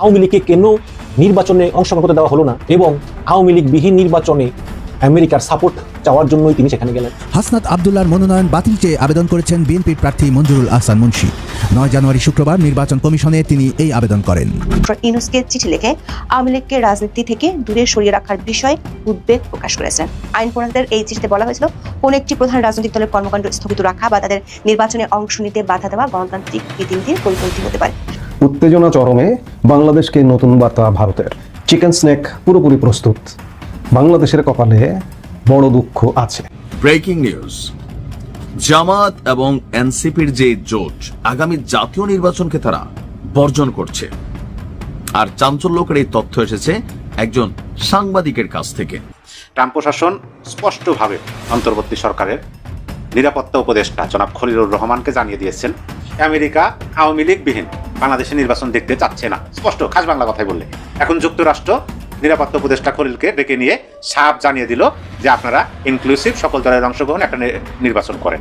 আওয়ামী লীগকে কেন নির্বাচনে অংশগ্রহণ করতে দেওয়া হলো না? এবং আওয়ামী লীগ বিহীন নির্বাচনে আমেরিকার সাপোর্ট চাওয়ার জন্যই তিনি সেখানে গেলেন। হাসনাত আবদুল্লার মনোনয়ন বাতিল চেয়ে আবেদন করেছেন বিএনপির প্রার্থী মঞ্জুরুল আহসান মুন্সি। নয় জানুয়ারি শুক্রবার নির্বাচন কমিশনে তিনি এই আবেদন করেন। ইউনুসকে চিঠি লিখে আওয়ামী লীগকে রাজনীতি থেকে দূরে সরিয়ে রাখার বিষয়ে উদ্বেগ প্রকাশ করেছেন আইন প্রণেতাদের এই চিঠিতে বলা হয়েছিল কোন একটি প্রধান রাজনৈতিক দলের কর্মকাণ্ড স্থগিত রাখা বা তাদের নির্বাচনে অংশ নিতে বাধা দেওয়া গণতান্ত্রিক রীতিনীতির পরিপন্থী হতে পারে। উত্তেজনা চরমে বাংলাদেশকে নতুন বার্তা ভারতের। চিকেন স্ন্যাক পুরোপুরি প্রস্তুত। বাংলাদেশের কপালে বড় দুঃখ আছে। ব্রেকিং নিউজ জামাত এবং এনসিপির যে জোট আগামী জাতীয় নির্বাচনকে তারা বর্জন করছে। আর চাঞ্চল্যকের এই তথ্য এসেছে একজন সাংবাদিকের কাছ থেকে। ট্রাম্প প্রশাসন স্পষ্টভাবে অন্তর্বর্তী সরকারের নিরাপত্তা উপদেষ্টা জনাব খলিলুর রহমানকে জানিয়ে দিয়েছেন আমেরিকা আওয়ামী লীগবিহীন। বাংলাদেশে নির্বাচন দেখতে চাচ্ছে না। স্পষ্ট, খাস বাংলা কথাই বললে। এখন যুক্তরাষ্ট্র নিরাপত্তা উপদেষ্টা খলিলকে ডেকে নিয়ে সাপ জানিয়ে দিল যে আপনারা ইনক্লুসিভ সকল দলের অংশগ্রহণ একটা নির্বাচন করেন।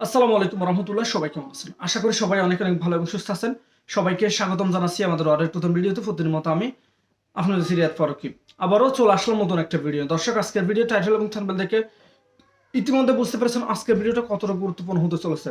আসসালামু আলাইকুম রহমতুল্লাহ, সবাই কেমন আছেন? আশা করি সবাই অনেক অনেক ভালো এবং সুস্থ আছেন। সবাইকে স্বাগতম জানাচ্ছি আমাদের আরেক নতুন ভিডিওতে। প্রতিদিন মতো আমি আপনাদের সিরিয়াত ফারুকি। আবারও চলে আসলাম নতুন একটা ভিডিও। দর্শক, আজকের ভিডিও টাইটেল এবং থাম্বনেল দেখে ইতিমধ্যে বুঝতে পেরেছেন আজকের ভিডিওটা কতটা গুরুত্বপূর্ণ হতে চলেছে।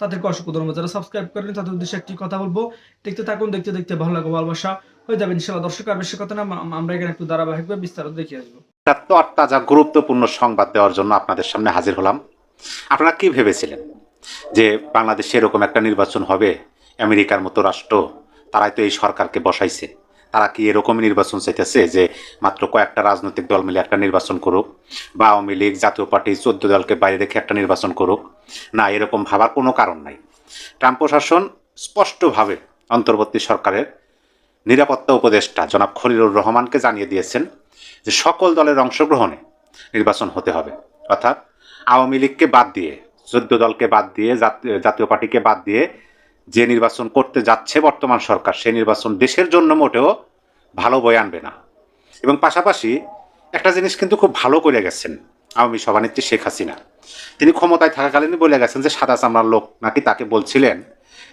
তাদেরকে অসংখ্য ধন্যবাদ। যারা সাবস্ক্রাইব করেন তাদের উদ্দেশ্যে একটি কথা বলব। দেখতে থাকুন, দেখতে দেখতে ভালো লাগবে ভালোবাসা। হয়ে যাবে ইনশাল্লাহ দর্শক, আর বেশি কথা না আমরা এখানে একটু ধারাবাহিকভাবে বিস্তারিত দেখে আসব। তো তাজা গুরুত্বপূর্ণ সংবাদ দেওয়ার জন্য আপনাদের সামনে হাজির হলাম। আপনারা কি ভেবেছিলেন? যে বাংলাদেশে এরকম একটা নির্বাচন হবে, আমেরিকার মতো রাষ্ট্র, তারাই তো এই সরকারকে বসাইছে। তারা কি এরকমই নির্বাচন চাইতেছে যে মাত্র কয়েকটা রাজনৈতিক দল মিলে একটা নির্বাচন করুক বা আওয়ামী লীগ, জাতীয় পার্টি, চোদ্দ দলকে বাইরে রেখে একটা নির্বাচন করুক? না, এরকম ভাবার কোনো কারণ নাই। ট্রাম্প প্রশাসন স্পষ্টভাবে অন্তর্বর্তী সরকারের নিরাপত্তা উপদেষ্টা জনাব খলিলুর রহমানকে জানিয়ে দিয়েছেন যে সকল দলের অংশগ্রহণে নির্বাচন হতে হবে। অর্থাৎ আওয়ামী লীগকে বাদ দিয়ে, চোদ্দ দলকে বাদ দিয়ে জাতীয় জাতীয় পার্টিকে বাদ দিয়ে যে নির্বাচন করতে যাচ্ছে বর্তমান সরকার সেই নির্বাচন দেশের জন্য মোটেও ভালো বয়ে আনবে না। এবং পাশাপাশি একটা জিনিস কিন্তু খুব ভালো করে গেছেন আওয়ামী সভানেত্রী শেখ হাসিনা। তিনি ক্ষমতায় থাকাকালীনই বলে গেছেন যে সাদা চামড়ার লোক নাকি তাকে বলছিলেন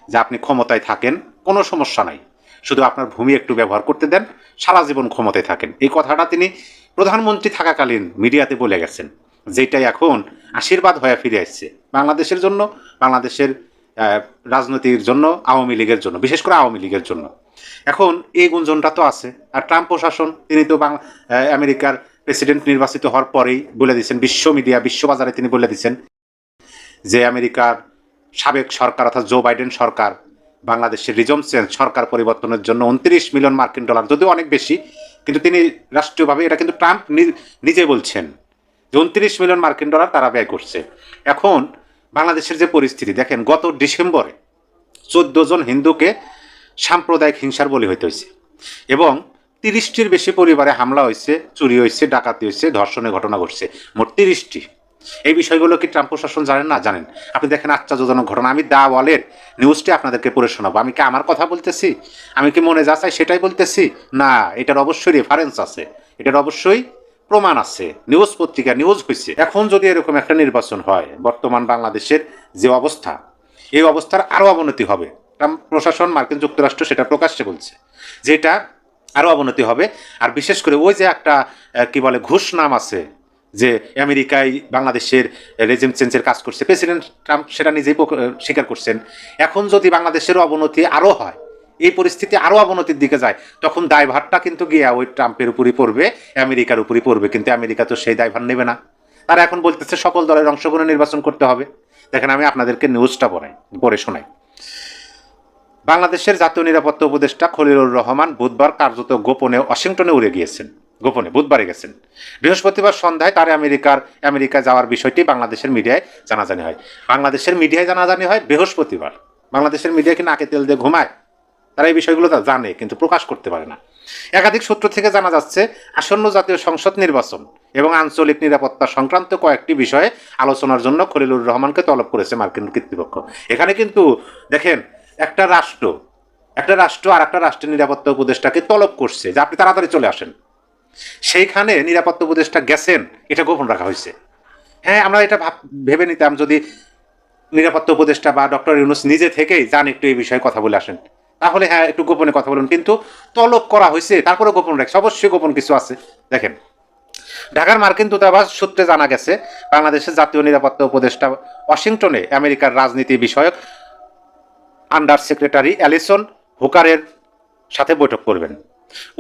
যে আপনি ক্ষমতায় থাকেন, কোনো সমস্যা নাই। শুধু আপনার ভূমি একটু ব্যবহার করতে দেন, সারা জীবন ক্ষমতায় থাকেন। এই কথাটা তিনি প্রধানমন্ত্রী থাকাকালীন মিডিয়াতে বলে গেছেন। যেটাই এখন আশীর্বাদ হয়ে ফিরে আসছে। বাংলাদেশের জন্য, বাংলাদেশের রাজনীতির জন্য, আওয়ামী লীগের জন্য, বিশেষ করে আওয়ামী লীগের জন্য। এখন এই গুঞ্জনটা তো আছে। আর ট্রাম্প প্রশাসন, তিনি তো বাং- আমেরিকার প্রেসিডেন্ট নির্বাচিত হওয়ার পরেই বলে দিয়েছেন বিশ্ব মিডিয়া, বিশ্ববাজারে তিনি বলে দিয়েছেন যে আমেরিকার সাবেক সরকার অর্থাৎ জো বাইডেন সরকার, বাংলাদেশের রিজম চেঞ্জ, সরকার পরিবর্তনের জন্য উনত্রিশ মিলিয়ন মার্কিন ডলার, যদিও অনেক বেশি, কিন্তু তিনি রাষ্ট্রীয়ভাবে এটা কিন্তু ট্রাম্প নিজে বলছেন যে উনত্রিশ মিলিয়ন মার্কিন ডলার তারা ব্যয় করছে। এখন বাংলাদেশের যে পরিস্থিতি, দেখেন গত ডিসেম্বরে চোদ্দ জন হিন্দুকে সাম্প্রদায়িক হিংসার বলি হইতে হয়েছে এবং তিরিশটির বেশি পরিবারে হামলা হয়েছে চুরি হয়েছে ডাকাতি হয়েছে ধর্ষণের ঘটনা ঘটছে। মোট তিরিশটি। এই বিষয়গুলো কি ট্রাম্প প্রশাসন জানেন না? জানেন। আপনি দেখেন আশ্চর্যজনক ঘটনা। আমি দা ওয়ালের নিউজটি আপনাদেরকে পড়ে শোনাবো। আমি কি আমার কথা বলতেছি? আমি কি মনে যা চাই সেটাই বলতেছি? না, এটার অবশ্যই রেফারেন্স আছে। এটার অবশ্যই প্রমাণ আছে, নিউজ পত্রিকা, নিউজ হয়েছে এখন যদি এরকম একটা নির্বাচন হয়, বর্তমান বাংলাদেশের যে অবস্থা, এই অবস্থার আরও অবনতি হবে। প্রশাসন, মার্কিন যুক্তরাষ্ট্র সেটা প্রকাশ্যে বলছে যেটা আরও অবনতি হবে। আর বিশেষ করে ওই যে একটা কি বলে, ঘুষ নাম আছে যে আমেরিকায় বাংলাদেশের রেজিম চেঞ্জের কাজ করছে। প্রেসিডেন্ট ট্রাম্প সেটা নিজেই স্বীকার করছেন। এখন যদি বাংলাদেশের অবনতি আরও হয় এই পরিস্থিতি আরও অবনতির দিকে যায়। তখন দায়ভারটা কিন্তু গিয়া ওই ট্রাম্পের উপরই পড়বে, আমেরিকার উপরই পড়বে। কিন্তু আমেরিকা তো সেই দায়ভার নেবে না। তারা এখন বলতেছে সকল দলের অংশগ্রহণে নির্বাচন করতে হবে। দেখেন আমি আপনাদেরকে নিউজটা পড়াই, পড়ে শোনাই। বাংলাদেশের জাতীয় নিরাপত্তা উপদেষ্টা খলিলুর রহমান বুধবার কার্যত গোপনে ওয়াশিংটনে উড়ে গিয়েছেন। গোপনে, বুধবারে গেছেন। বৃহস্পতিবার সন্ধ্যায় তার আমেরিকার আমেরিকা যাওয়ার বিষয়টি বাংলাদেশের মিডিয়ায় জানাজানি হয়। বাংলাদেশের মিডিয়ায় জানাজানি হয় বৃহস্পতিবার। বাংলাদেশের মিডিয়া কি নাকে তেল দিয়ে ঘুমায়? তারা এই বিষয়গুলো তা জানে, কিন্তু প্রকাশ করতে পারে না। একাধিক সূত্র থেকে জানা যাচ্ছে, আসন্ন জাতীয় সংসদ নির্বাচন এবং আঞ্চলিক নিরাপত্তা সংক্রান্ত কয়েকটি বিষয়ে আলোচনার জন্য খলিলুর রহমানকে তলব করেছে মার্কিন কর্তৃপক্ষ। এখানে কিন্তু দেখেন, একটা রাষ্ট্র একটা রাষ্ট্র আর একটা রাষ্ট্রের নিরাপত্তা উপদেষ্টাকে তলব করছে, যে আপনি তাড়াতাড়ি চলে আসেন। সেইখানে নিরাপত্তা উপদেষ্টা গেছেন, এটা গোপন রাখা হয়েছে। হ্যাঁ আমরা এটা ভাব- ভেবে নিতাম যদি নিরাপত্তা উপদেষ্টা বা ডক্টর ইউনুস নিজে থেকেই যান একটু এই বিষয়ে কথা বলে আসেন। তাহলে হ্যাঁ একটু গোপনে কথা বলুন। কিন্তু তলব করা হয়েছে তারপরে গোপন রাখছে, অবশ্যই গোপন কিছু আছে। দেখেন, ঢাকার মার্কিন দূতাবাস সূত্রে জানা গেছে, বাংলাদেশের জাতীয় নিরাপত্তা উপদেষ্টা ওয়াশিংটনে আমেরিকার রাজনীতি বিষয়ক আন্ডার সেক্রেটারি অ্যালিসন হুকারের সাথে বৈঠক করবেন।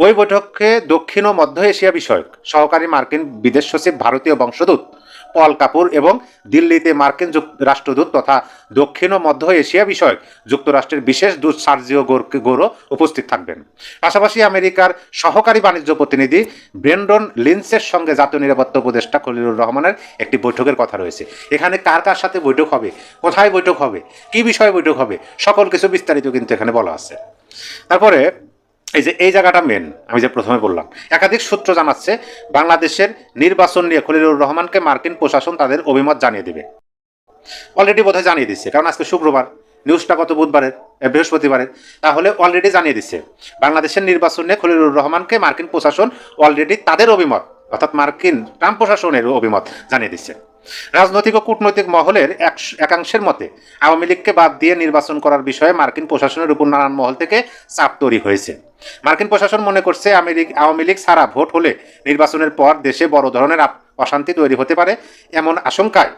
ওই বৈঠকে দক্ষিণ ও মধ্য এশিয়া বিষয়ক সহকারী মার্কিন বিদেশ সচিব, ভারতীয় বংশদূত পল কাপুর এবং দিল্লিতে মার্কিন রাষ্ট্রদূত তথা দক্ষিণ ও মধ্য এশিয়া বিষয়ক যুক্তরাষ্ট্রের বিশেষ দূত সার্জিও গোরো উপস্থিত থাকবেন। পাশাপাশি আমেরিকার সহকারী বাণিজ্য প্রতিনিধি ব্রেন্ডন লিন্সের সঙ্গে জাতীয় নিরাপত্তা উপদেষ্টা খলিলুর রহমানের একটি বৈঠকের কথা রয়েছে। এখানে কার কার সাথে বৈঠক হবে? কোথায় বৈঠক হবে? কি বিষয়ে বৈঠক হবে? সকল কিছু বিস্তারিত কিন্তু এখানে বলা আছে। তারপরে এই যে, এই জায়গাটা মেন আমি যে প্রথমে বললাম। একাধিক সূত্র জানাচ্ছে, বাংলাদেশের নির্বাচন নিয়ে খলিলুর রহমানকে মার্কিন প্রশাসন তাদের অভিমত জানিয়ে দেবে। অলরেডি বোধহয় জানিয়ে দিচ্ছে, কারণ আজকে শুক্রবার, নিউজটা গত বুধবারের বৃহস্পতিবারের, তাহলে অলরেডি জানিয়ে দিচ্ছে। বাংলাদেশের নির্বাচন নিয়ে খলিলুর রহমানকে মার্কিন প্রশাসন অলরেডি তাদের অভিমত, অর্থাৎ মার্কিন ট্রাম্প প্রশাসনের অভিমত জানিয়ে দিচ্ছে। রাজনৈতিক ও কূটনৈতিক মহলের এক- একাংশের মতে, আওয়ামী লীগকে বাদ দিয়ে নির্বাচন করার বিষয়ে মার্কিন প্রশাসনের উপর নানান মহল থেকে চাপ তৈরি হয়েছে। মার্কিন প্রশাসন মনে করছে, আওয়ামী লীগ ছাড়া ভোট হলে নির্বাচনের পর দেশে বড় ধরনের অশান্তি তৈরি হতে পারে। এমন আশঙ্কায়,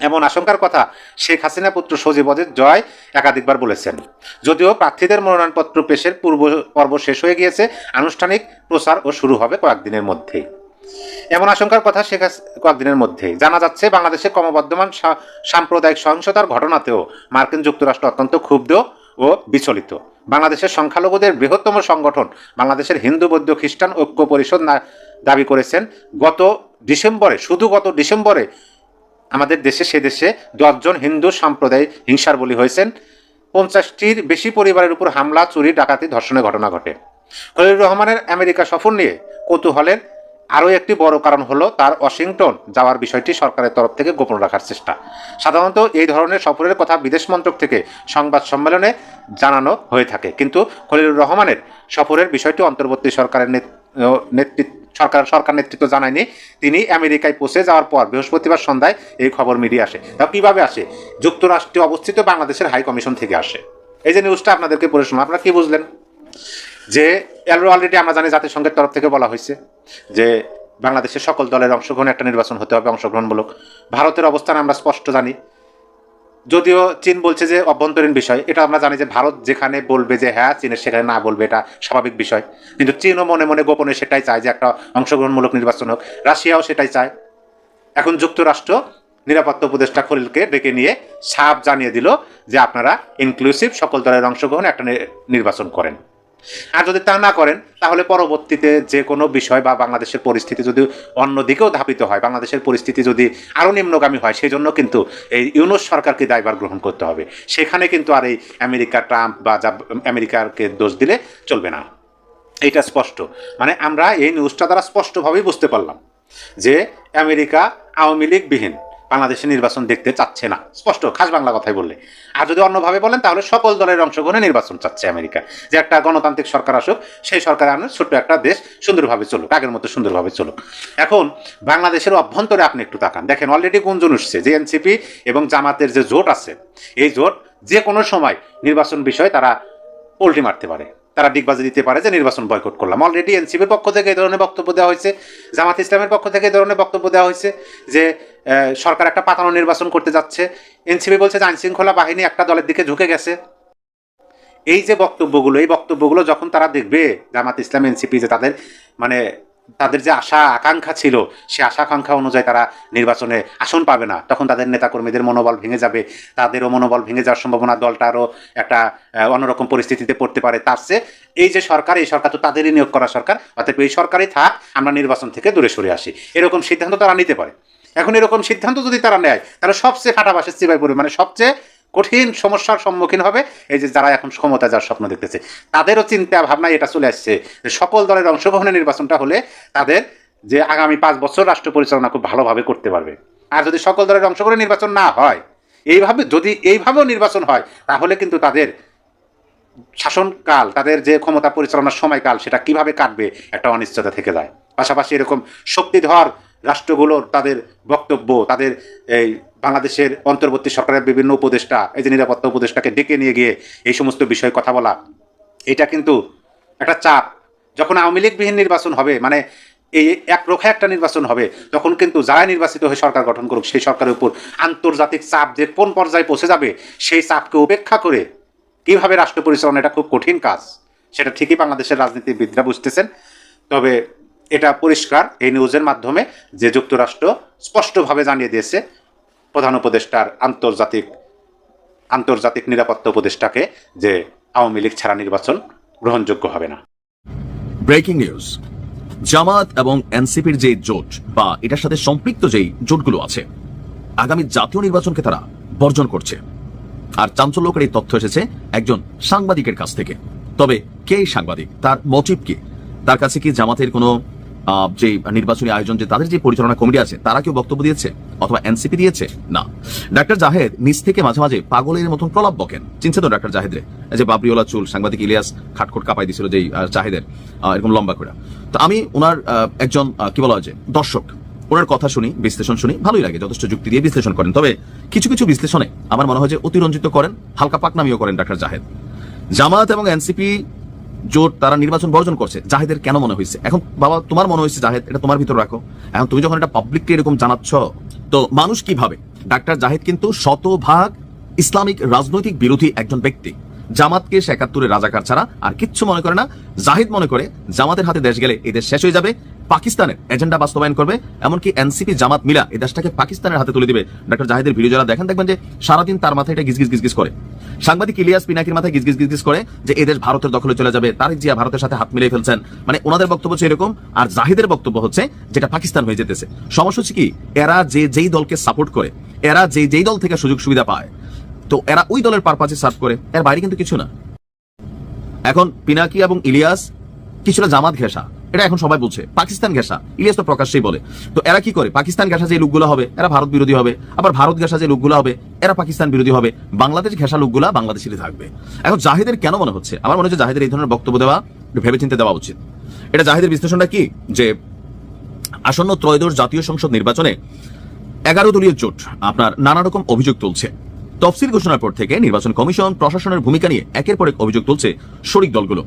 এমন আশঙ্কার কথা শেখ হাসিনা পুত্র সজীব অজিত জয় একাধিকবার বলেছেন। যদিও প্রার্থীদের মনোনয়নপত্র পেশের পূর্ব পর্ব শেষ হয়ে গিয়েছে, আনুষ্ঠানিক প্রচার ও শুরু হবে কয়েকদিনের মধ্যেই। এমন আশঙ্কার কথা শেখ কয়েকদিনের মধ্যেই। জানা যাচ্ছে, বাংলাদেশে ক্রমবর্ধমান সাম্প্রদায়িক সহিংসতার ঘটনাতেও মার্কিন যুক্তরাষ্ট্র অত্যন্ত ক্ষুব্ধ ও বিচলিত। বাংলাদেশের সংখ্যালঘুদের বৃহত্তম সংগঠন বাংলাদেশের হিন্দু, বৌদ্ধ, খ্রিস্টান ঐক্য পরিষদ দাবি করেছেন, গত ডিসেম্বরে, শুধু গত ডিসেম্বরে আমাদের দেশে, সে দেশে দশজন হিন্দু সম্প্রদায় হিংসার বলি হয়েছেন। পঞ্চাশটির বেশি পরিবারের উপর হামলা, চুরি, ডাকাতি, ধর্ষণের ঘটনা ঘটে। খলিলুর রহমানের আমেরিকা সফর নিয়ে কৌতূহলের আরও একটি বড় কারণ হলো তার ওয়াশিংটন যাওয়ার বিষয়টি সরকারের তরফ থেকে গোপন রাখার চেষ্টা। সাধারণত এই ধরনের সফরের কথা বিদেশ মন্ত্রক থেকে সংবাদ সম্মেলনে জানানো হয়ে থাকে। কিন্তু খলিলুর রহমানের সফরের বিষয়টি অন্তর্বর্তী সরকারের নেত- নেতৃত্ব সরকার সরকার নেতৃত্ব জানায়নি। তিনি আমেরিকায় পৌঁছে যাওয়ার পর বৃহস্পতিবার সন্ধ্যায় এই খবর মিডিয়া আসে। তা কীভাবে আসে? যুক্তরাষ্ট্রে অবস্থিত বাংলাদেশের হাই কমিশন থেকে আসে। এই যে নিউজটা আপনাদেরকে পড়ে শোনা আপনারা কী বুঝলেন? যে অলরেডি আমরা জানি জাতিসংঘের তরফ থেকে বলা হয়েছে। যে বাংলাদেশের সকল দলের অংশগ্রহণে একটা নির্বাচন হতে হবে, অংশগ্রহণমূলক। ভারতের অবস্থান আমরা স্পষ্ট জানি। যদিও চীন বলছে যে অভ্যন্তরীণ বিষয়, এটা আমরা জানি যে ভারত যেখানে বলবে যে হ্যাঁ চীনের সেখানে না বলবে, এটা স্বাভাবিক বিষয়। কিন্তু চীনও মনে মনে গোপনে সেটাই চায় যে একটা অংশগ্রহণমূলক নির্বাচন হোক। রাশিয়াও সেটাই চায়। এখন যুক্তরাষ্ট্র নিরাপত্তা উপদেষ্টা খলিলকে ডেকে নিয়ে সাপ জানিয়ে দিল যে আপনারা ইনক্লুসিভ সকল দলের অংশগ্রহণে একটা নির্বাচন করেন। আর যদি তা না করেন, তাহলে পরবর্তীতে যে কোনো বিষয় বা বাংলাদেশের পরিস্থিতি যদি অন্যদিকেও ধাপিত হয়, বাংলাদেশের পরিস্থিতি যদি আরও নিম্নগামী হয় সেই জন্য কিন্তু এই ইউনুস সরকারকে দায়ভার গ্রহণ করতে হবে। সেখানে কিন্তু আর এই আমেরিকা ট্রাম্প বা আমেরিকাকে দোষ দিলে চলবে না। এটা স্পষ্ট। মানে আমরা এই নিউজটা দ্বারা স্পষ্টভাবেই বুঝতে পারলাম যে আমেরিকা আওয়ামী লীগবিহীন বাংলাদেশে নির্বাচন দেখতে চাচ্ছে না। স্পষ্ট, খাস বাংলা কথাই বললে। আর যদি অন্যভাবে বলেন, তাহলে সকল দলের অংশগ্রহণে নির্বাচন চাচ্ছে আমেরিকা। যে একটা গণতান্ত্রিক সরকার আসুক, সেই সরকার আনুক ছোট্ট একটা দেশ সুন্দরভাবে চলুক, আগের মতো সুন্দরভাবে চলুক। এখন বাংলাদেশের অভ্যন্তরে আপনি একটু তাকান। দেখেন অলরেডি গুঞ্জন উঠছে যে এনসিপি এবং জামাতের যে জোট আছে, এই জোট যে কোনো সময় নির্বাচন বিষয়ে তারা পোল্টি মারতে পারে। তারা ডিগবাজি দিতে পারে যে নির্বাচন বয়কট করলাম। অলরেডি এনসিপির পক্ষ থেকে এই ধরনের বক্তব্য দেওয়া হয়েছে, জামাত ইসলামের পক্ষ থেকে এই ধরনের বক্তব্য দেওয়া হয়েছে যে সরকার একটা পাতানো নির্বাচন করতে যাচ্ছে। এনসিপি বলছে যে আইনশৃঙ্খলা বাহিনী একটা দলের দিকে ঝুঁকে গেছে। এই যে বক্তব্যগুলো, এই বক্তব্যগুলো যখন তারা দেখবে, জামাত ইসলাম, এনসিপি যে তাদের মানে তাদের যে আশা, আকাঙ্ক্ষা ছিল, সে আশা, আকাঙ্ক্ষা অনুযায়ী তারা নির্বাচনে আসন পাবে না। তখন তাদের নেতাকর্মীদের মনোবল ভেঙে যাবে। তাদেরও মনোবল ভেঙে যাওয়ার সম্ভাবনা দলটারও একটা অন্যরকম পরিস্থিতিতে পড়তে পারে। তার চেয়ে এই যে সরকার, এই সরকার তো তাদেরই নিয়োগ করা সরকার অর্থাৎ এই সরকারই থাক, আমরা নির্বাচন থেকে দূরে সরে আসি। এরকম সিদ্ধান্ত তারা নিতে পারে। এখন এরকম সিদ্ধান্ত যদি তারা নেয়, তাহলে সবচেয়ে ফাটাবাসের চিবাই পড়বে। মানে সবচেয়ে কঠিন সমস্যার সম্মুখীন হবে। এই যে যারা এখন ক্ষমতা যার স্বপ্ন দেখতেছে, তাদেরও চিন্তা ভাবনায় এটা চলে আসছে। যে সকল দলের অংশগ্রহণে নির্বাচনটা হলে তাদের যে আগামী পাঁচ বছর রাষ্ট্র পরিচালনা খুব ভালোভাবে করতে পারবে। আর যদি সকল দলের অংশগ্রহণে নির্বাচন না হয়, এইভাবে যদি এইভাবেও নির্বাচন হয়, তাহলে কিন্তু তাদের শাসনকাল, তাদের যে ক্ষমতা পরিচালনার সময়কাল, সেটা কীভাবে কাটবে একটা অনিশ্চয়তা থেকে যায়। পাশাপাশি এরকম শক্তিধর রাষ্ট্রগুলোর তাদের বক্তব্য, তাদের এই বাংলাদেশের অন্তর্বর্তী সরকারের বিভিন্ন উপদেষ্টা, এই যে নিরাপত্তা উপদেষ্টাকে ডেকে নিয়ে গিয়ে এই সমস্ত বিষয়ে কথা বলা, এটা কিন্তু একটা চাপ। যখন আওয়ামী লীগবিহীন নির্বাচন হবে মানে এই একরোখা একটা নির্বাচন হবে, তখন কিন্তু যারা নির্বাচিত হয়ে সরকার গঠন করুক, সেই সরকারের উপর আন্তর্জাতিক চাপ যে কোন পর্যায়ে পৌঁছে যাবে, সেই চাপকে উপেক্ষা করে কীভাবে রাষ্ট্র পরিচালনা, এটা খুব কঠিন কাজ। সেটা ঠিকই বাংলাদেশের রাজনীতিবিদরা বুঝতেছেন। তবে এটা পরিষ্কার এই নিউজের মাধ্যমে যে যুক্তরাষ্ট্র স্পষ্টভাবে জানিয়ে দিয়েছে প্রধান উপদেষ্টার আন্তর্জাতিক আন্তর্জাতিক নিরাপত্তা উপদেষ্টাকে যে আওয়ামী লীগ ছাড়া নির্বাচন গ্রহণযোগ্য হবে না। Breaking news. জামাত এবং এনসিপির যে জোট বা এটার সাথে সম্পৃক্ত যেই জোটগুলো আছে, আগামী জাতীয় নির্বাচনকে তারা বর্জন করছে। আর চাঞ্চল্যকর এই তথ্য এসেছে একজন সাংবাদিকের কাছ থেকে। তবে কে সাংবাদিক? তার মোটিভ কি? তার কাছে কি জামাতের কোনো যে নির্বাচনী আয়োজন, যে তাদের যে পরিচালনা কমিটি আছে, তারা কেউ বক্তব্য দিয়েছে? অথবা এনসিপি দিয়েছে? না। ডাক্তার জাহেদ নিজ থেকে মাঝে মাঝে পাগলের মতন প্রলাপ বকেন। চিনছে তো ডাক্তার জাহেদ রে এই যে বাবরিওলা চুল, সাংবাদিক ইলিয়াস খাটখট কাপাই দিছিল যেই জাহেদের এরকম লম্বা করে। তো আমি ওনার একজন কি বলা হয় যে, দর্শক। ওনার কথা শুনি, বিশ্লেষণ শুনি, ভালোই লাগে, যথেষ্ট যুক্তি দিয়ে বিশ্লেষণ করেন। তবে কিছু কিছু বিশ্লেষণে আমার মনে হয় যে অতিরঞ্জিত করেন, হালকা পাকনামিও করেন ডাক্তার জাহেদ। জামাত এবং এনসিপি জোট তারা নির্বাচন বর্জন করছে, জাহেদের কেন মনে হয়েছে? এখন বাবা, তোমার মনে হয়েছে, জাহেদ, এটা তোমার ভিতর রাখো। এখন তুমি যখন এটা পাবলিককে এরকম জানাচ্ছ, তো মানুষ কীভাবে ডাক্তার জাহেদ কিন্তু শতভাগ ইসলামিক রাজনৈতিক বিরোধী একজন ব্যক্তি। জামাতকে সে একাত্তরে রাজাকার ছাড়া আর কিচ্ছু মনে করে না। জাহিদ মনে করে, জামাতের হাতে দেশ গেলে এদের শেষ হয়ে যাবে। পাকিস্তানের এজেন্ডা বাস্তবায়ন করবে, এমনকি এনসিপি, জামাত, মিলা, এই দেশটাকে পাকিস্তানের হাতে তুলে দিবে। ডক্টর জাহিদের ভিডিও যারা দেখেন, দেখবেন যে সারাদিন তার মাথায় এটা গিজগিজ গিজগিজ করে। সাংবাদিক ইলিয়াস পিনাকির মাথায় গিজগিজ গিজগিজ করে যে এই দেশ ভারতের দখলে চলে যাবে, তারিক জিয়া ভারতের সাথে হাত মিলিয়ে ফেলছেন। মানে ওনাদের বক্তব্য হচ্ছে এরকম, আর জাহিদের বক্তব্য হচ্ছে যেটা পাকিস্তান হয়ে যেতেছে। সমস্যা হচ্ছে কি, এরা যে যেই দলকে সাপোর্ট করে, এরা যে যেই দল থেকে সুযোগ সুবিধা পায়, তো এরা ওই দলের পারপাসে সার্ভ করে, এর বাইরে কিন্তু কিছু না। এখন পিনাকি এবং ইলিয়াস, কিছুটা জামাত ঘেঁষা। এটা এখন সবাই বলছে। পাকিস্তান ঘেঁষা, ইলিয়াস তো প্রকাশ্যেই বলে। তো এরা কি করে? পাকিস্তান ঘেঁষা যে লোকগুলো হবে, এরা ভারত বিরোধী হবে। আবার ভারত ঘেঁষা যে লোকগুলো হবে, এরা পাকিস্তান বিরোধী হবে। বাংলাদেশ ঘেঁষা লোকগুলা বাংলাদেশেরই থাকবে। এখন জাহিদের কেন মনে হচ্ছে? আমার মনে হচ্ছে জাহিদের এই ধরনের বক্তব্য দেওয়া একটু ভেবেচিন্তে দেওয়া উচিত। এটা জাহিদের বিশ্লেষণটা কি? যে আসন্ন ত্রয়োদশ জাতীয় সংসদ নির্বাচনে এগারো দলীয় জোট আপনার নানা রকম অভিযোগ তুলছে। তফসিল ঘোষণার পর থেকে নির্বাচন কমিশন প্রশাসনের ভূমিকা নিয়ে একের পর এক অভিযোগ তুলছে শরিক দলগুলো।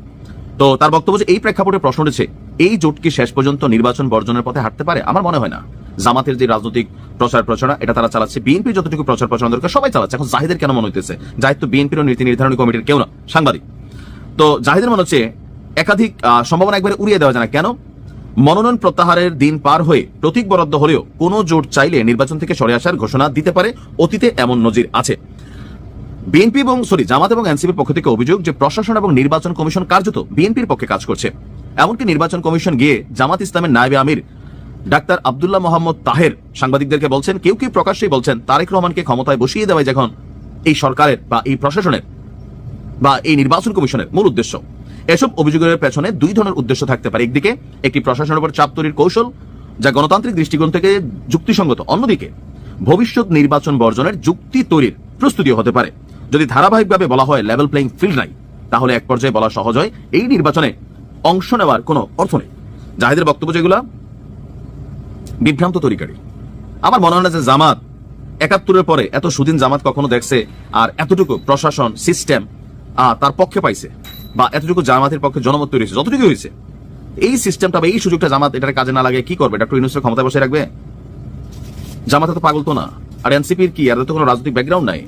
তো তার বক্তব্য যে এই প্রেক্ষাপটে প্রশ্ন উঠেছে এই জোট কি শেষ পর্যন্ত নির্বাচন বর্জনের পথে হাঁটতে পারে? আমার মনে হয় না। জামাতের যে রাজনৈতিক প্রচার প্রচারণা, এটা তারা চালাচ্ছে। বিএনপি যতটুকু প্রচার প্রচারণা দরকার, সবাই চালাচ্ছে। এখন জাহিদের কেন মনে হইতেছে? জাহিদ তো বিএনপির নীতি নির্ধারণী কমিটির কেউ না, সাংবাদিক। তো জাহিদের মনে হচ্ছে একাধিক সম্ভাবনা একবারে উড়িয়ে দেওয়া যায় না। কেন? মনোনয়ন প্রত্যাহারের দিন পার হয়ে প্রতীক বরাদ্দ হলেও কোনো জোট চাইলে নির্বাচন থেকে সরে আসার ঘোষণা দিতে পারে। অতীতে এমন নজির আছে। বিএনপি এবং, সরি, জামাত এবং এনসিপির পক্ষ থেকে অভিযোগ যে প্রশাসন এবং নির্বাচন কমিশন কার্যত বিএনপির পক্ষে কাজ করছে। এমনকি নির্বাচন কমিশন গিয়ে জামাত ইসলামের নায়েবে আমির ডাক্তার আব্দুল্লাহ মোহাম্মদ তাহের সাংবাদিকদেরকে বলছেন, কেউ কেউ প্রকাশ্যেই বলছেন তারেক রহমানকে ক্ষমতায় বসিয়ে দেওয়াই যখন এই সরকারের বা এই প্রশাসনের বা এই নির্বাচন কমিশনের মূল উদ্দেশ্য। এসব অভিযোগের পেছনে দুই ধরনের উদ্দেশ্য থাকতে পারে। একদিকে, একটি প্রশাসনের উপর চাপ তৈরির কৌশল যা গণতান্ত্রিক দৃষ্টিকোণ থেকে যুক্তিসঙ্গত। অন্যদিকে, ভবিষ্যৎ নির্বাচন বর্জনের যুক্তি তৈরির প্রস্তুতিও হতে পারে। যদি ধারাবাহিকভাবে বলা হয় লেভেল প্লেইং ফিল্ড নাই, তাহলে এক পর্যায়ে বলা সহজ হয়, এই নির্বাচনে অংশ নেওয়ার কোনো অর্থ নেই। জাহিদের বক্তব্য যেগুলা, বিভ্রান্ত তরিকারী আমার মনে হয় না যে জামাত একাত্তরের পরে এত সুদিন জামাত কখনো দেখছে আর এতটুকু প্রশাসন সিস্টেম তার পক্ষে পাইছে বা এতটুকু জামাতের পক্ষে জনমত তৈরি হয়েছে যতটুকু হয়েছে। এই সিস্টেমটা বা এই সুযোগটা জামাত এটার কাজে না লাগে কি করবে? ডক্টর ইউনুসের ক্ষমতা বসে রাখবে? জামাত তো পাগল তো না। আর এনসিপির কি? আর তো কোনো রাজনৈতিক ব্যাকগ্রাউন্ড নাই।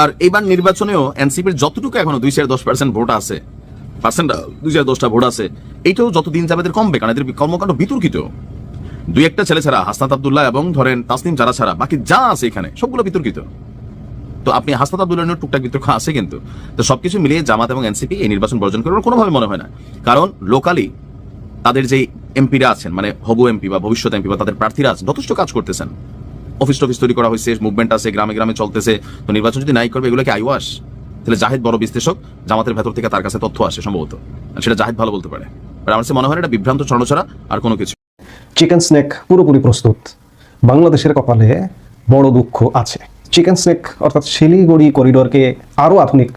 আর এইবার নির্বাচনেও এনসিপির যতটুকু এখনও, দুই চার দশ পার্সেন্ট ভোট আছে পার্সেন্ট, দুই চার দশটা ভোট আছে। এইটাও যত যাবে এদের কমবে, কারণ এদের কর্মকাণ্ড বিতর্কিত। দুই একটা ছেলে ছাড়া, হাসনাত আবদুল্লাহ এবং ধরেন তাসনিম যারা ছাড়া, বাকি যা আছে এখানে, সবগুলো বিতর্কিত। তো আপনি হাসনাত আবদুল্লাহ টুকটাক বিতর্ক আছে কিন্তু। তো সবকিছু মিলিয়ে জামাত এবং এনসিপি এই নির্বাচন বর্জন করবে কোনোভাবে মনে হয় না। কারণ লোকালি তাদের যে এমপিরা আছেন মানে হবু এমপি বা ভবিষ্যৎ এমপি বা তাদের প্রার্থীরা আছেন যথেষ্ট কাজ করতেছেন। অফিস টফিস তৈরি করা হয়েছে মুভমেন্ট আছে, গ্রামে গ্রামে চলতেছে। তো নির্বাচন যদি নাই করবে এগুলো কি আইওয়াস। তাহলে জাহিদ বড় বিশ্লেষক, জামাতের ভেতর থেকে তার কাছে তথ্য আসে সম্ভবত। সেটা জাহিদ ভালো বলতে পারে। আমার মনে হয় এটা বিভ্রান্ত ছড়ানো ছাড়া আর কোনো কিছু। চিকেন স্নেক পুরোপুরি প্রস্তুত। বাংলাদেশের কপালে বড় দুঃখ আছে। চিকেন স্নেক অর্থাৎ শিলিগুড়ি করিডোরকে আরও আধুনিক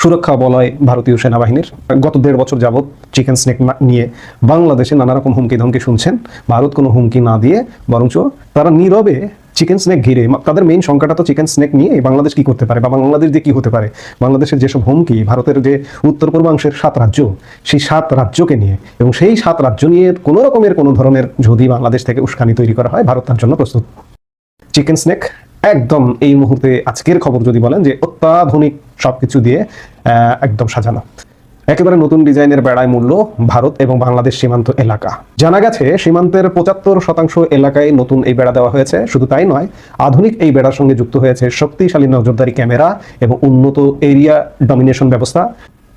সুরক্ষা বলয় ভারতীয় সেনাবাহিনীর গত দেড় বছর যাবৎ চিকেন স্নেক নিয়ে বাংলাদেশে নানা রকম হুমকি ধমকি শুনছেন। ভারত কোনো হুমকি না দিয়ে বরঞ্চ তারা নীরবে চিকেন স্নেক ঘিরে। তাদের মেইন সংখ্যাটা তো চিকেন স্নেক নিয়ে বাংলাদেশ কি করতে পারে? বা বাংলাদেশ দিয়ে কি হতে পারে? বাংলাদেশের যেসব হুমকি ভারতের যে উত্তর পূর্বাংশের সাত রাজ্য সেই সাত রাজ্যকে নিয়ে এবং সেই সাত রাজ্য নিয়ে কোনো রকমের কোনো ধরনের যদি বাংলাদেশ থেকে উস্কানি তৈরি করা হয় ভারত তার জন্য প্রস্তুত। চিকেন স্নেক একদম এই মুহূর্তে আজকের খবর যদি বলেন যে অত্যাধুনিক সবকিছু দিয়ে আহ, একদম সাজানো। একেবারে নতুন ডিজাইনের বেড়ায় মূল্য ভারত এবং বাংলাদেশ সীমান্ত এলাকা। জানা গেছে, সীমান্তের পঁচাত্তর শতাংশ এলাকায় নতুন এই বেড়া দেওয়া হয়েছে। শুধু তাই নয়, আধুনিক এই বেড়ার সঙ্গে যুক্ত হয়েছে শক্তিশালী নজরদারি ক্যামেরা এবং উন্নত এরিয়া ডমিনেশন ব্যবস্থা।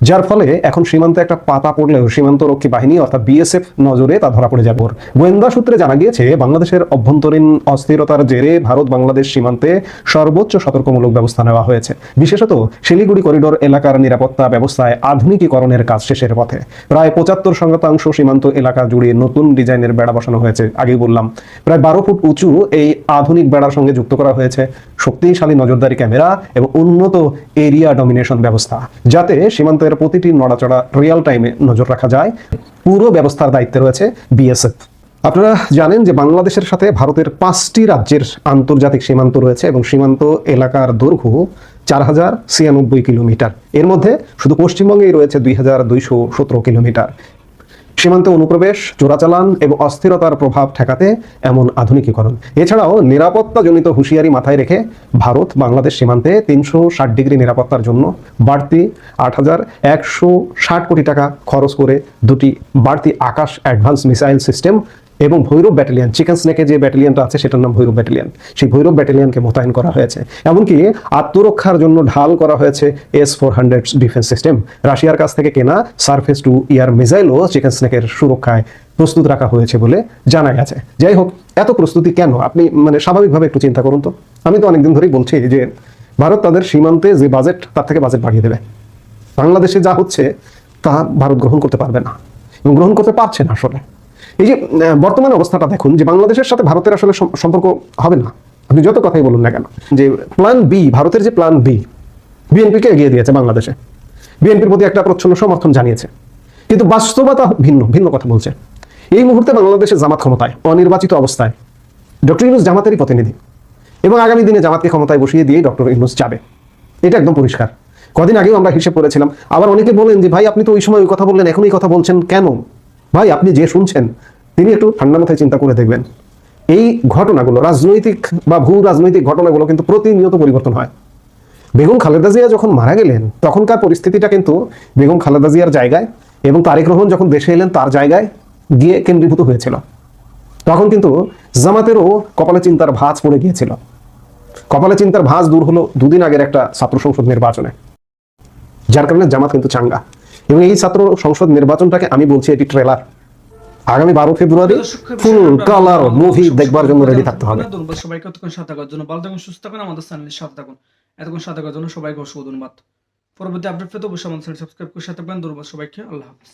যার ফলে এখন সীমান্তে একটা পাতা পড়লেও সীমান্তরক্ষী বাহিনী, অর্থাৎ বিএসএফ, নজরে তা ধরা পড়ে যাবে। গোয়েন্দা সূত্রে জানা গিয়েছে, বাংলাদেশের অভ্যন্তরীণ অস্থিরতার জেরে ভারত বাংলাদেশ সীমান্তে সর্বোচ্চ সতর্কমূলক ব্যবস্থা নেওয়া হয়েছে। বিশেষত শিলিগুড়ি করিডোর এলাকার নিরাপত্তা ব্যবস্থায় আধুনিকীকরণের কাজ শেষের পথে। প্রায় পঁচাত্তর শতাংশ সীমান্ত এলাকা জুড়ে নতুন ডিজাইনের বেড়া বসানো হয়েছে, আগেই বললাম। প্রায় বারো ফুট উঁচু এই আধুনিক বেড়ার সঙ্গে যুক্ত করা হয়েছে শক্তিশালী নজরদারি ক্যামেরা এবং উন্নত এরিয়া ডমিনেশন ব্যবস্থা, যাতে সীমান্তের প্রতিটি নড়াচড়া রিয়েল টাইমে নজর রাখা যায়। পুরো ব্যবস্থার দায়িত্বে রয়েছে বিএসএফ আপনারা জানেন যে বাংলাদেশের সাথে ভারতের পাঁচটি রাজ্যের আন্তর্জাতিক সীমান্ত রয়েছে এবং সীমান্ত এলাকার দৈর্ঘ্য চার হাজার ছিয়ানব্বই কিলোমিটার। এর মধ্যে শুধু পশ্চিমবঙ্গেই রয়েছে দুই হাজার দুইশো সতেরো কিলোমিটার। সীমান্তে অনুপ্রবেশ, চোরাচালান এবং অস্থিরতার প্রভাব ঠেকাতে এমন আধুনিকীকরণ। এছাড়াও নিরাপত্তাজনিত হুঁশিয়ারি মাথায় রেখে ভারত বাংলাদেশ সীমান্তে তিনশো ষাট ডিগ্রি নিরাপত্তার জন্য বাড়তি আট হাজার একশো ষাট কোটি টাকা খরচ করে দুটি বাড়তি আকাশ অ্যাডভান্স মিসাইল সিস্টেম এবং ভৈরব ব্যাটালিয়ন, চিকেন স্নেকে যে ব্যাটালিয়নটা আছে সেটার নাম ভৈরব ব্যাটালিয়ন। সেই ভৈরব ব্যাটালিয়নকে মোতায়েন করা হয়েছে। এমনকি আত্মরক্ষার জন্য ঢাল করা হয়েছে S four hundred defence system রাশিয়ার কাছ থেকে কেনা সারফেস টু ইয়ার মিসাইলও চিকেন স্নেকের সুরক্ষায় প্রস্তুত রাখা হয়েছে বলে জানা গেছে। যাই হোক, এত প্রস্তুতি কেন? আপনি মানে স্বাভাবিকভাবে একটু চিন্তা করুন তো। আমি তো অনেকদিন ধরেই বলছি যে ভারত তাদের সীমান্তে যে বাজেট তার থেকে বাজেট বাড়িয়ে দেবে। বাংলাদেশে যা হচ্ছে, তা ভারত গ্রহণ করতে পারবে না। এবং গ্রহণ করতে পারছে না আসলে। এই যে বর্তমান অবস্থাটা দেখুন, যে বাংলাদেশের সাথে ভারতের আসলে সম্পর্ক হবে না। আপনি যত কথাই বলুন না কেন, যে প্ল্যান বি ভারতের যে প্ল্যান বি বিএনপিকে এগিয়ে দিয়েছে বাংলাদেশে। বিএনপির প্রতি একটা প্রচ্ছন্ন সমর্থন জানিয়েছে। কিন্তু বাস্তবতা ভিন্ন ভিন্ন কথা বলছে। এই মুহূর্তে বাংলাদেশের জামাত ক্ষমতায়, অনির্বাচিত অবস্থায়। ডক্টর ইউনুস জামাতেরই প্রতিনিধি। এবং আগামী দিনে জামাতকে ক্ষমতায় বসিয়ে দিয়ে ডক্টর ইউনুস যাবে। এটা একদম পরিষ্কার। কদিন আগেও আমরা হিসেব করেছিলাম। আবার অনেকে বলেন যে, ভাই, আপনি তো ওই সময় ওই কথা বললেন, এখন এই কথা বলছেন কেন? ভাই, আপনি যে শুনছেন, তিনি একটু ঠান্ডা মাথায় চিন্তা করে দেখবেন। এই ঘটনাগুলো, রাজনৈতিক বা ভূ রাজনৈতিক ঘটনাগুলো কিন্তু প্রতিনিয়ত পরিবর্তন হয়। বেগম খালেদা জিয়া যখন মারা গেলেন, তখনকার পরিস্থিতিটা কিন্তু বেগম খালেদা জিয়ার জায়গায় এবং তারেক রহমান যখন দেশে এলেন, তার জায়গায় গিয়ে কেন্দ্রীভূত হয়েছিল। তখন কিন্তু জামাতেরও কপালে চিন্তার ভাঁজ পড়ে গিয়েছিল। কপালে চিন্তার ভাঁজ দূর হলো দুদিন আগের একটা ছাত্র সংসদ নির্বাচনে। যার কারণে জামাত কিন্তু চাঙ্গা। এবং এই ছাত্র সংসদ নির্বাচনটাকে আমি বলছি এটি ট্রেলার আগামী বারো ফেব্রুয়ারি ফুল কালার মুভি দেখবার জন্য রেডি থাকতে হবে। ধন্যবাদ সবাইকে এতক্ষণ সাথে থাকার জন্য। ভালো থাকুন সুস্থ থাকুন আমাদের চ্যানেলে সাথে থাকুন। এতক্ষণ সাথে থাকার জন্য সবাইকে অসংখ্য ধন্যবাদ। পরবর্তী আপডেট পেতে অবশ্যই আমাদের চ্যানেল সাবস্ক্রাইব করে সাথে থাকবেন। ধন্যবাদ সবাইকে আল্লাহ হাফিজ।